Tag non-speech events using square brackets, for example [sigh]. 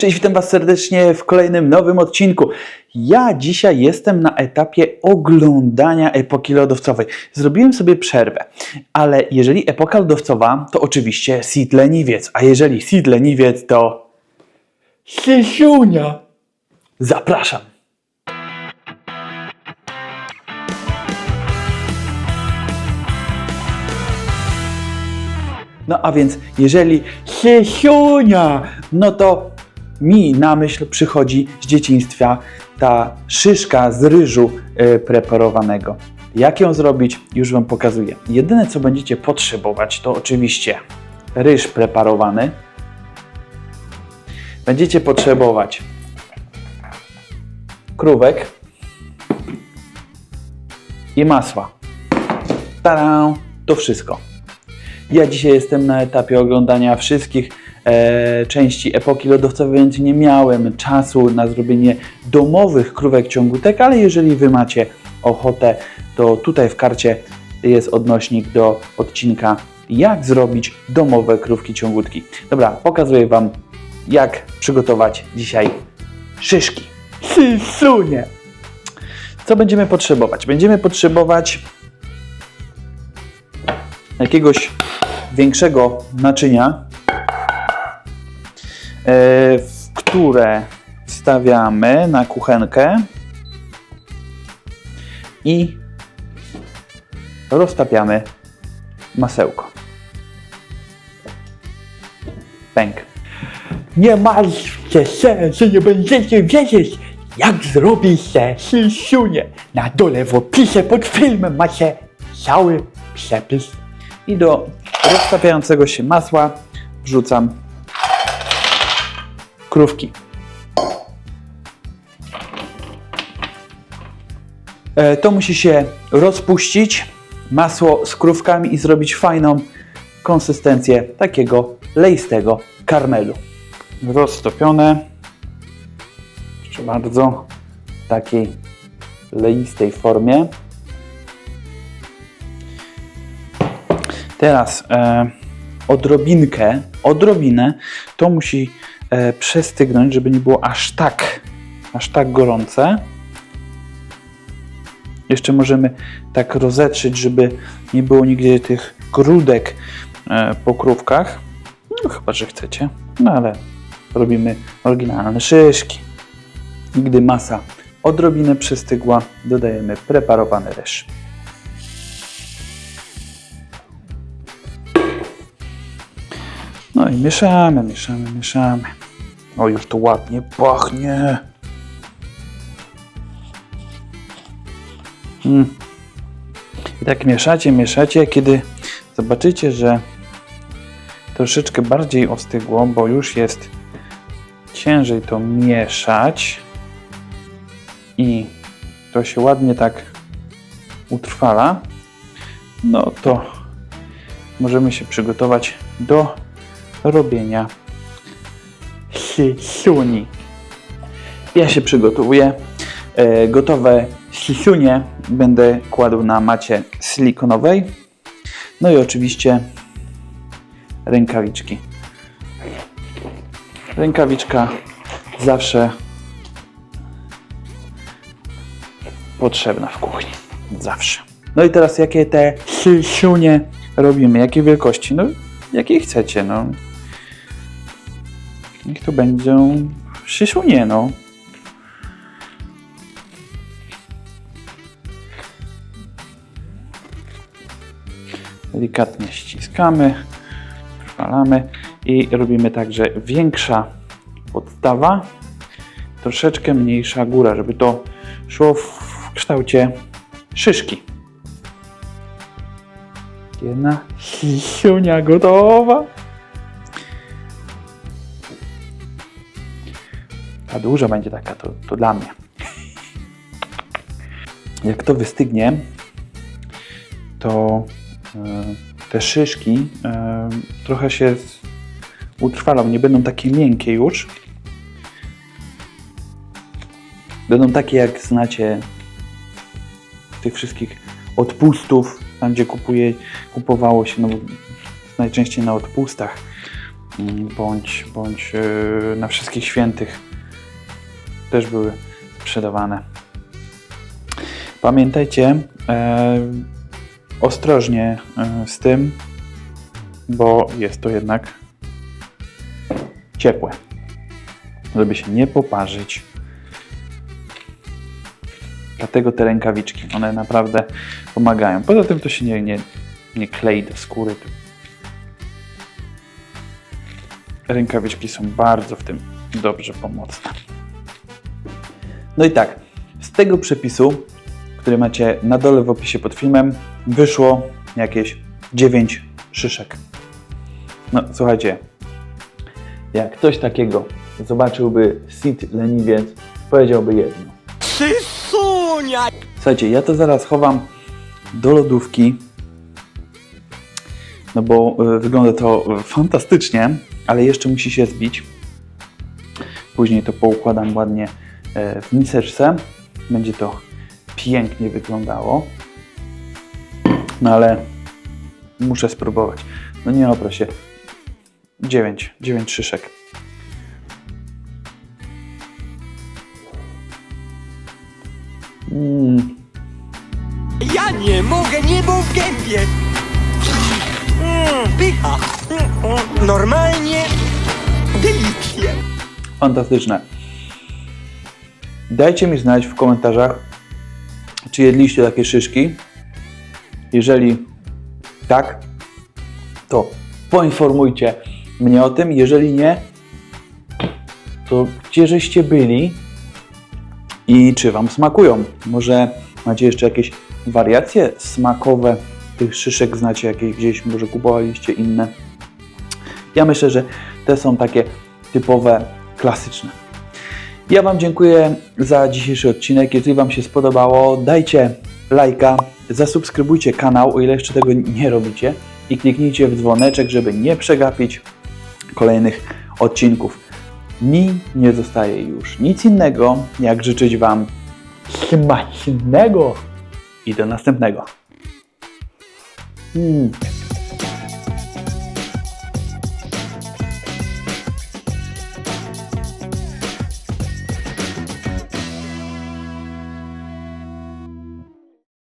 Cześć, witam Was serdecznie w kolejnym nowym odcinku. Ja dzisiaj jestem na etapie oglądania epoki lodowcowej. Zrobiłem sobie przerwę, ale jeżeli epoka lodowcowa, to oczywiście Sid Leniwiec, a jeżeli Sid Leniwiec, to Sisiunia. Zapraszam. No a więc, jeżeli Sisiunia, no to mi na myśl przychodzi z dzieciństwa ta szyszka z ryżu e, preparowanego. Jak ją zrobić, już Wam pokazuję. Jedyne, co będziecie potrzebować, to oczywiście ryż preparowany. Będziecie potrzebować krówek i masła. Tada! To wszystko. Ja dzisiaj jestem na etapie oglądania wszystkich e, części epoki lodowcowej, więc nie miałem czasu na zrobienie domowych krówek ciągutek, ale jeżeli Wy macie ochotę, to tutaj w karcie jest odnośnik do odcinka jak zrobić domowe krówki ciągutki. Dobra, pokazuję Wam jak przygotować dzisiaj szyszki. Sysunie! Co będziemy potrzebować? Będziemy potrzebować jakiegoś większego naczynia, które wstawiamy na kuchenkę i roztapiamy masełko. Pęk. Nie martwcie się, że nie będziecie wiedzieć, jak zrobić się sisiunie. Na dole w opisie pod filmem macie cały przepis. I do roztapiającego się masła wrzucam krówki. E, To musi się rozpuścić, masło z krówkami i zrobić fajną konsystencję takiego leistego karmelu. Roztopione, proszę bardzo, w takiej leistej formie. Teraz e, odrobinkę, odrobinę to musi przestygnąć, żeby nie było aż tak, aż tak gorące. Jeszcze możemy tak rozetrzeć, żeby nie było nigdzie tych grudek e, po krówkach. No, chyba, że chcecie. No ale robimy oryginalne szyszki. Gdy masa odrobinę przystygła, dodajemy preparowany ryż. I mieszamy, mieszamy, mieszamy. O, już to ładnie pachnie. Mm. I tak mieszacie, mieszacie, kiedy zobaczycie, że troszeczkę bardziej ostygło, bo już jest ciężej to mieszać i to się ładnie tak utrwala, no to możemy się przygotować do robienia sisuni. Ja się przygotowuję. E, gotowe sisunie będę kładł na macie silikonowej. No i oczywiście rękawiczki. Rękawiczka zawsze potrzebna w kuchni. Zawsze. No i teraz jakie te sisunie robimy? Jakie wielkości? No, jakie chcecie, no. Niech to będą sisunie, no. Delikatnie ściskamy, trwalamy i robimy tak, że większa podstawa, troszeczkę mniejsza góra, żeby to szło w kształcie szyszki. Jedna [laughs] sisunia gotowa. Ta duża będzie taka, to, to dla mnie. Jak to wystygnie, to e, te szyszki e, trochę się utrwalą, nie będą takie miękkie już. Będą takie jak znacie tych wszystkich odpustów, tam gdzie kupuje, kupowało się, no najczęściej na odpustach mm, bądź, bądź yy, na wszystkich świętych też były sprzedawane. Pamiętajcie e, ostrożnie e, z tym, bo jest to jednak ciepłe, żeby się nie poparzyć. Dlatego te rękawiczki, one naprawdę pomagają. Poza tym to się nie, nie, nie klei do skóry. Rękawiczki są bardzo w tym dobrze pomocne. No i tak, z tego przepisu, który macie na dole w opisie pod filmem, wyszło jakieś 9 szyszek. No słuchajcie, jak ktoś takiego zobaczyłby sit leniwiec, powiedziałby jedno. Sysunia! Słuchajcie, ja to zaraz chowam do lodówki, no bo y, wygląda to fantastycznie, ale jeszcze musi się zbić. Później to poukładam ładnie w miseczce. Będzie to pięknie wyglądało. No ale muszę spróbować. No nie oprę się. 9, 9 szyszek. Mm. Ja nie mogę, nie był w gębie! Mm, pycha! Mm, Normalnie delicje! Fantastyczne. Dajcie mi znać w komentarzach, czy jedliście takie szyszki. Jeżeli tak, to poinformujcie mnie o tym. Jeżeli nie, to gdzie żeście byli i czy Wam smakują? Może macie jeszcze jakieś wariacje smakowe tych szyszek, znacie jakieś gdzieś, może kupowaliście inne. Ja myślę, że te są takie typowe, klasyczne. Ja Wam dziękuję za dzisiejszy odcinek. Jeżeli Wam się spodobało, dajcie lajka, zasubskrybujcie kanał, o ile jeszcze tego nie robicie i kliknijcie w dzwoneczek, żeby nie przegapić kolejnych odcinków. Mi nie zostaje już nic innego, jak życzyć Wam smacznego i do następnego. Mm.